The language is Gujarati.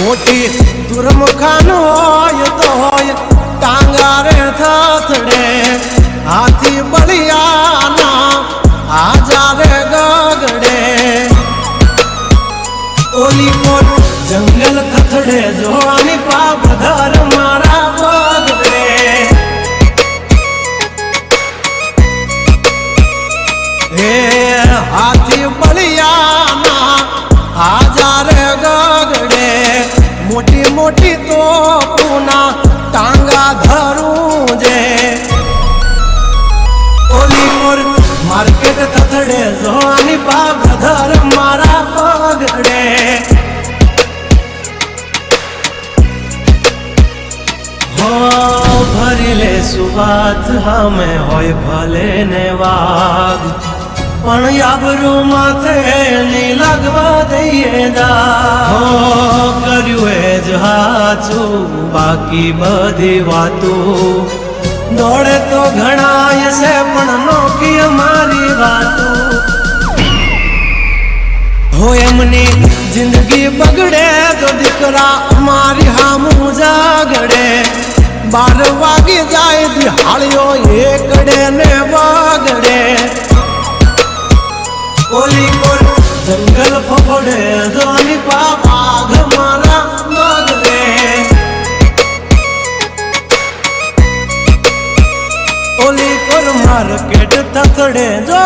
મોટી દુર્મુખાન હોય તો હોય, ટાંગારે થતડે હાથી બળિયાના આજારે ગગડે. ઓલી કોટ જંગલ થથડે જોવાની પાવધર મારા મોટી મોટી તો પૂના ટાંગા ધરું જે ઓલી મોર માર્કેટ થથડે જોવાની પાવધર મારા પગડે હો ભરી લે સુવાત હમે હોય ભલે ને વાગ પણ યાબરૂ માથે ની લાગવા દઈએ દા હો કર્યું એ જ હાચું બાકી બધી વાતો. દોડે તો ઘણાય છે, પણ નોકી અમારી વાતો. હો, એમની જિંદગી બગડે તો દીકરા અમારી હામું જાગડે. બાર વાગી જાય, દિહાળીઓ એકડે ને વાગડે. ઓલી કોલ જંગલ ફફડે જોની પાવાઘ ઓલી કોર માર્કેટ થથડે જો